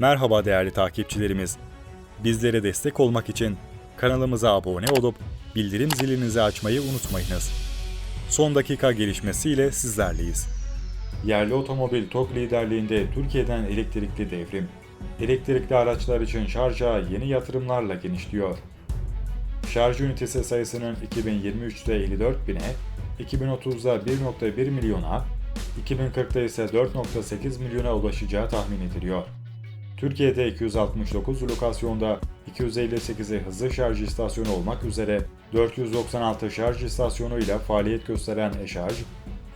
Merhaba değerli takipçilerimiz. Bizlere destek olmak için kanalımıza abone olup bildirim zilinizi açmayı unutmayınız. Son dakika gelişmesiyle sizlerleyiz. Yerli otomobil TOG liderliğinde Türkiye'den elektrikli devrim. Elektrikli araçlar için şarj ağı yeni yatırımlarla genişliyor. Şarj ünitesi sayısının 2023'te 54 bine, 2030'da 1.1 milyona, 2040'da ise 4.8 milyona ulaşacağı tahmin ediliyor. Türkiye'de 269 lokasyonda 258'i hızlı şarj istasyonu olmak üzere 496 şarj istasyonuyla faaliyet gösteren eşarj,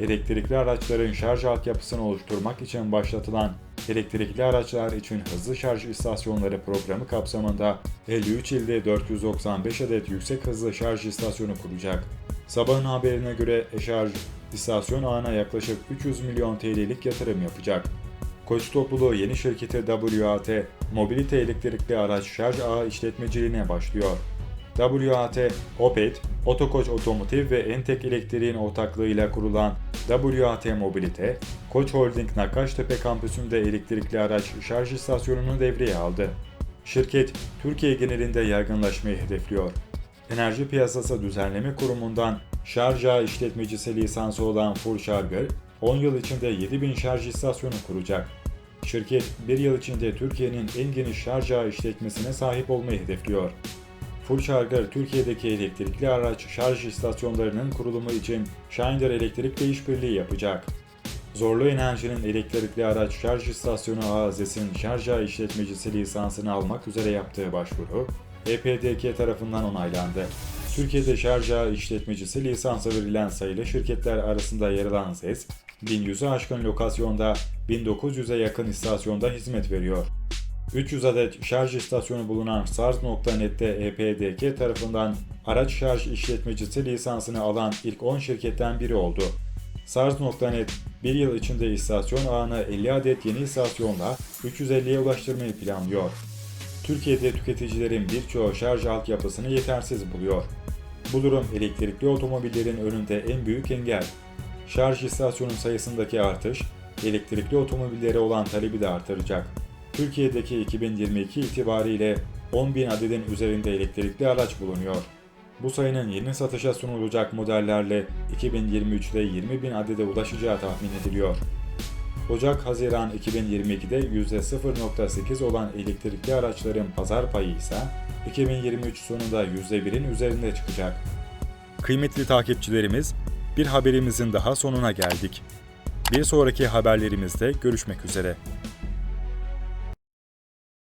elektrikli araçların şarj altyapısını oluşturmak için başlatılan elektrikli araçlar için hızlı şarj istasyonları programı kapsamında 53 ilde 495 adet yüksek hızlı şarj istasyonu kuracak. Sabahın haberine göre eşarj istasyon ağına yaklaşık 300 milyon TL'lik yatırım yapacak. Koç topluluğu yeni şirketi WAT, mobilite elektrikli araç şarj ağı işletmeciliğine başlıyor. WAT, Opet, Otokoç Otomotiv ve Entek Elektriğin ortaklığıyla kurulan WAT Mobilite, Koç Holding Nakkaştepe kampüsünde elektrikli araç şarj istasyonunu devreye aldı. Şirket, Türkiye genelinde yaygınlaşmayı hedefliyor. Enerji Piyasası Düzenleme Kurumu'ndan şarj ağı işletmecisi lisansı olan Furşargır, 10 yıl içinde 7000 şarj istasyonu kuracak. Şirket, bir yıl içinde Türkiye'nin en geniş şarj ağı işletmesine sahip olmayı hedefliyor. Furşargır, Türkiye'deki elektrikli araç şarj istasyonlarının kurulumu için Schneider Elektrik'le işbirliği yapacak. Zorlu Enerji'nin elektrikli araç şarj istasyonu AZS'in şarj ağı işletmecisi lisansını almak üzere yaptığı başvuru, EPDK tarafından onaylandı. Türkiye'de şarj ağı işletmecisi lisansı verilen sayılı şirketler arasında yer alan ZES, 1100'ü aşkın lokasyonda 1900'e yakın istasyonda hizmet veriyor. 300 adet şarj istasyonu bulunan SARS.net'te EPDK tarafından araç şarj işletmecisi lisansını alan ilk 10 şirketten biri oldu. SARS.net bir yıl içinde istasyon ağını 50 adet yeni istasyonla 350'ye ulaştırmayı planlıyor. Türkiye'de tüketicilerin birçoğu şarj altyapısını yetersiz buluyor. Bu durum elektrikli otomobillerin önünde en büyük engel. Şarj istasyonu sayısındaki artış, elektrikli otomobillere olan talebi de artıracak. Türkiye'deki 2022 itibariyle 10.000 adedin üzerinde elektrikli araç bulunuyor. Bu sayının yeni satışa sunulacak modellerle 2023'te 20.000 adede ulaşacağı tahmin ediliyor. Ocak-Haziran 2022'de %0.8 olan elektrikli araçların pazar payı ise 2023 sonunda %1'in üzerinde çıkacak. Kıymetli takipçilerimiz, bir haberimizin daha sonuna geldik. Bir sonraki haberlerimizde görüşmek üzere.